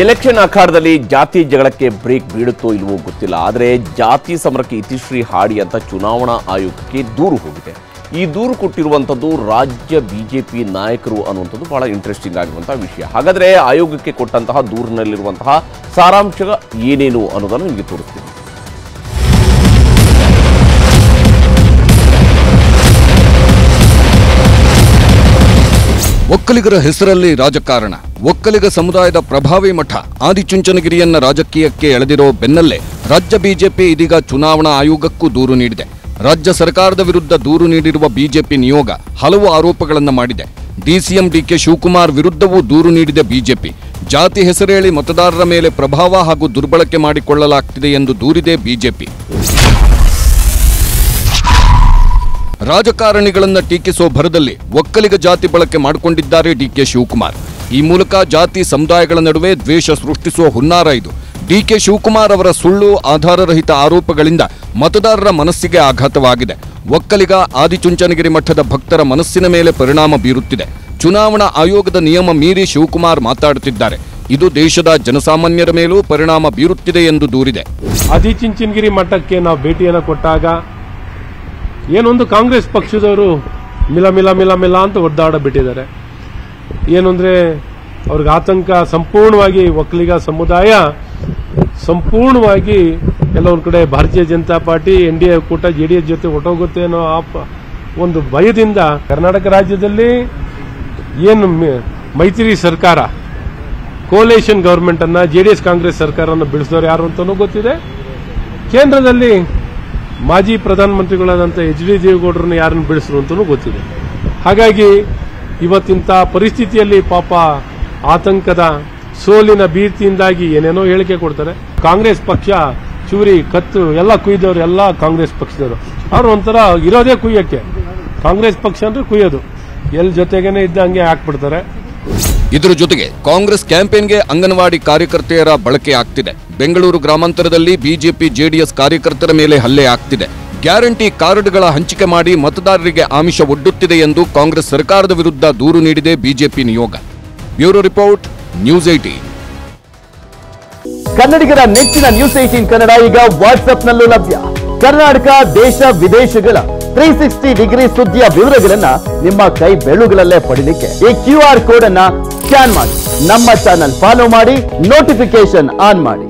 Election ಅಖಾಡದಲ್ಲಿ ಜಾತಿ ಜಗಳಕ್ಕೆ break ಬೀಳುತ್ತೋ ಇಲ್ವೋ ಗೊತ್ತಿಲ್ಲ. ಆದರೆ ಜಾತಿ ಸಮರಕ್ಕೆ ಇತಿಶ್ರೀ ಹಾಡಿ ಅಂತ ಚುನಾವಣಾ ಆಯೋಗಕ್ಕೆ ದೂರು ಹೋಗಿದೆ. ಈ ದೂರು ಕೊಟ್ಟಿರುವಂಥದ್ದು ರಾಜ್ಯ ಬಿಜೆಪಿ ನಾಯಕರು ಅನ್ನುವಂಥದ್ದು ಬಹಳ ಇಂಟ್ರೆಸ್ಟಿಂಗ್ ಆಗಿರುವಂತಹ ವಿಷಯ. ಹಾಗಾದರೆ ಆಯೋಗಕ್ಕೆ ಕೊಟ್ಟಂತಹ ದೂರಿನಲ್ಲಿರುವಂತಹ ಸಾರಾಂಶ ಏನೇನು ಅನ್ನೋದನ್ನು ನಿಮಗೆ ತೋರಿಸ್ತೀನಿ. ಒಕ್ಕಲಿಗರ ಹೆಸರಲ್ಲಿ ರಾಜಕಾರಣ. ಒಕ್ಕಲಿಗ ಸಮುದಾಯದ ಪ್ರಭಾವಿ ಮಠ ಆದಿಚುಂಚನಗಿರಿಯನ್ನ ರಾಜಕೀಯಕ್ಕೆ ಎಳೆದಿರೋ ಬೆನ್ನಲ್ಲೇ ರಾಜ್ಯ ಬಿಜೆಪಿ ಇದೀಗ ಚುನಾವಣಾ ಆಯೋಗಕ್ಕೂ ದೂರು ನೀಡಿದೆ. ರಾಜ್ಯ ಸರ್ಕಾರದ ವಿರುದ್ಧ ದೂರು ನೀಡಿರುವ ಬಿಜೆಪಿ ನಿಯೋಗ ಹಲವು ಆರೋಪಗಳನ್ನು ಮಾಡಿದೆ. ಡಿಸಿಎಂ ಡಿಕೆ ಶಿವಕುಮಾರ್ ವಿರುದ್ಧವೂ ದೂರು ನೀಡಿದೆ ಬಿಜೆಪಿ. ಜಾತಿ ಹೆಸರೇಳಿ ಮತದಾರರ ಮೇಲೆ ಪ್ರಭಾವ ಹಾಗೂ ದುರ್ಬಳಕೆ ಮಾಡಿಕೊಳ್ಳಲಾಗ್ತಿದೆ ಎಂದು ದೂರಿದೆ ಬಿಜೆಪಿ. ರಾಜಕಾರಣಿಗಳನ್ನು ಟೀಕಿಸೋ ಭರದಲ್ಲಿ ಒಕ್ಕಲಿಗ ಜಾತಿ ಬಳಕೆ ಮಾಡಿಕೊಂಡಿದ್ದಾರೆ ಡಿಕೆ ಶಿವಕುಮಾರ್. ಈ ಮೂಲಕ ಜಾತಿ ಸಮುದಾಯಗಳ ನಡುವೆ ದ್ವೇಷ ಸೃಷ್ಟಿಸುವ ಹುನ್ನಾರ ಇದು. ಡಿಕೆ ಶಿವಕುಮಾರ್ ಅವರ ಸುಳ್ಳು, ಆಧಾರರಹಿತ ಆರೋಪಗಳಿಂದ ಮತದಾರರ ಮನಸ್ಸಿಗೆ ಆಘಾತವಾಗಿದೆ. ಒಕ್ಕಲಿಗ, ಆದಿಚುಂಚನಗಿರಿ ಮಠದ ಭಕ್ತರ ಮನಸ್ಸಿನ ಮೇಲೆ ಪರಿಣಾಮ ಬೀರುತ್ತಿದೆ. ಚುನಾವಣಾ ಆಯೋಗದ ನಿಯಮ ಮೀರಿ ಶಿವಕುಮಾರ್ ಮಾತಾಡುತ್ತಿದ್ದಾರೆ. ಇದು ದೇಶದ ಜನಸಾಮಾನ್ಯರ ಮೇಲೂ ಪರಿಣಾಮ ಬೀರುತ್ತಿದೆ ಎಂದು ದೂರಿದೆ. ಆದಿಚುಂಚನಗಿರಿ ಮಠಕ್ಕೆ ನಾವು ಭೇಟಿಯನ್ನು ಕೊಟ್ಟಾಗ ಏನೊಂದು ಕಾಂಗ್ರೆಸ್ ಪಕ್ಷದವರು ಮಿಲ ಮಿಲ ಮಿಲ ಮಿಲ ಅಂತ ಒದ್ದಾಡ ಬಿಟ್ಟಿದ್ದಾರೆ ಏನು ಅಂದ್ರೆ ಅವ್ರಿಗೆ ಆತಂಕ ಸಂಪೂರ್ಣವಾಗಿ ಒಕ್ಕಲಿಗ ಸಮುದಾಯ, ಸಂಪೂರ್ಣವಾಗಿ ಕೆಲವೊಂದು ಕಡೆ Bharatiya Janata party, N D A ಕೂಟ, ಜೆ ಡಿ ಎಸ್ ಜೊತೆ ಒಟ್ಟೋಗುತ್ತೆ ಅನ್ನೋ ಆ ಒಂದು ಭಯದಿಂದ ಕರ್ನಾಟಕ ರಾಜ್ಯದಲ್ಲಿ ಏನು ಮೈತ್ರಿ ಸರ್ಕಾರ ಕೋಲೇಷನ್ ಗವರ್ಮೆಂಟ್ ಅನ್ನ ಎಸ್ ಕಾಂಗ್ರೆಸ್ ಸರ್ಕಾರವನ್ನು ಬಿಡಿಸಿದವರು ಯಾರು ಅಂತಲೂ ಗೊತ್ತಿದೆ. ಕೇಂದ್ರದಲ್ಲಿ ಮಾಜಿ ಪ್ರಧಾನಮಂತ್ರಿಗಳಾದಂಥ ಎಚ್ ಡಿ ದೇವೇಗೌಡರನ್ನ ಯಾರನ್ನು ಬಿಡಿಸಿದ್ರು ಅಂತಲೂ ಗೊತ್ತಿದೆ. ಹಾಗಾಗಿ ಇವತ್ತಿಂತ ಪರಿಸ್ಥಿತಿಯಲ್ಲಿ ಪಾಪ ಆತಂಕದ ಸೋಲಿನ ಭೀತಿಯಿಂದಾಗಿ ಏನೇನೋ ಹೇಳಿಕೆ ಕೊಡ್ತಾರೆ. ಕಾಂಗ್ರೆಸ್ ಪಕ್ಷ ಚೂರಿ, ಕತ್ತು ಎಲ್ಲ ಕುಯ್ದವ್ರು, ಎಲ್ಲ ಕಾಂಗ್ರೆಸ್ ಪಕ್ಷದವರು. ಅವ್ರು ಒಂಥರ ಇರೋದೇ ಕುಯ್ಯಕ್ಕೆ. ಕಾಂಗ್ರೆಸ್ ಪಕ್ಷ ಅಂದ್ರೆ ಕುಯ್ಯೋದು. ಎಲ್ ಜೊತೆಗೇನೆ ಇದ್ದ ಹಂಗೆ ಹಾಕ್ಬಿಡ್ತಾರೆ. ಇದರ ಜೊತೆಗೆ ಕಾಂಗ್ರೆಸ್ ಕ್ಯಾಂಪೇನ್ಗೆ ಅಂಗನವಾಡಿ ಕಾರ್ಯಕರ್ತೆಯರ ಬಳಕೆ ಆಗ್ತಿದೆ. ಬೆಂಗಳೂರು ಗ್ರಾಮಾಂತರದಲ್ಲಿ ಬಿಜೆಪಿ ಜೆಡಿಎಸ್ ಕಾರ್ಯಕರ್ತರ ಮೇಲೆ ಹಲ್ಲೆ ಆಗ್ತಿದೆ. ಗ್ಯಾರಂಟಿ ಕಾರ್ಡ್ಗಳ ಹಂಚಿಕೆ ಮಾಡಿ ಮತದಾರರಿಗೆ ಆಮಿಷ ಒಡ್ಡುತ್ತಿದೆ ಎಂದು ಕಾಂಗ್ರೆಸ್ ಸರ್ಕಾರದ ವಿರುದ್ಧ ದೂರು ನೀಡಿದೆ ಬಿಜೆಪಿ ನಿಯೋಗ. ಬ್ಯೂರೋ ರಿಪೋರ್ಟ್, ನ್ಯೂಸ್ ಏಟೀನ್ ಕನ್ನಡಿಗರ ನೆಚ್ಚಿನ ನ್ಯೂಸ್ ಏಟೀನ್ ಕನ್ನಡ ಈಗ ವಾಟ್ಸ್ಆಪ್ನಲ್ಲೂ ಲಭ್ಯ. ಕರ್ನಾಟಕ, ದೇಶ, ವಿದೇಶಗಳ ತ್ರೀ ಸಿಕ್ಸ್ಟಿ ಡಿಗ್ರಿ ಸುದ್ದಿಯ ವಿವರಗಳನ್ನ ನಿಮ್ಮ ಕೈ ಬೆಳುಗಳಲ್ಲೇ ಪಡೀಲಿಕ್ಕೆ ಈ ಕ್ಯೂ ಆರ್ ಕೋಡ್ ಅನ್ನ ಸ್ಕ್ಯಾನ್ ಮಾಡಿ. ನಮ್ಮ ಚಾನಲ್ ಫಾಲೋ ಮಾಡಿ ನೋಟಿಫಿಕೇಶನ್ ಆನ್ ಮಾಡಿ.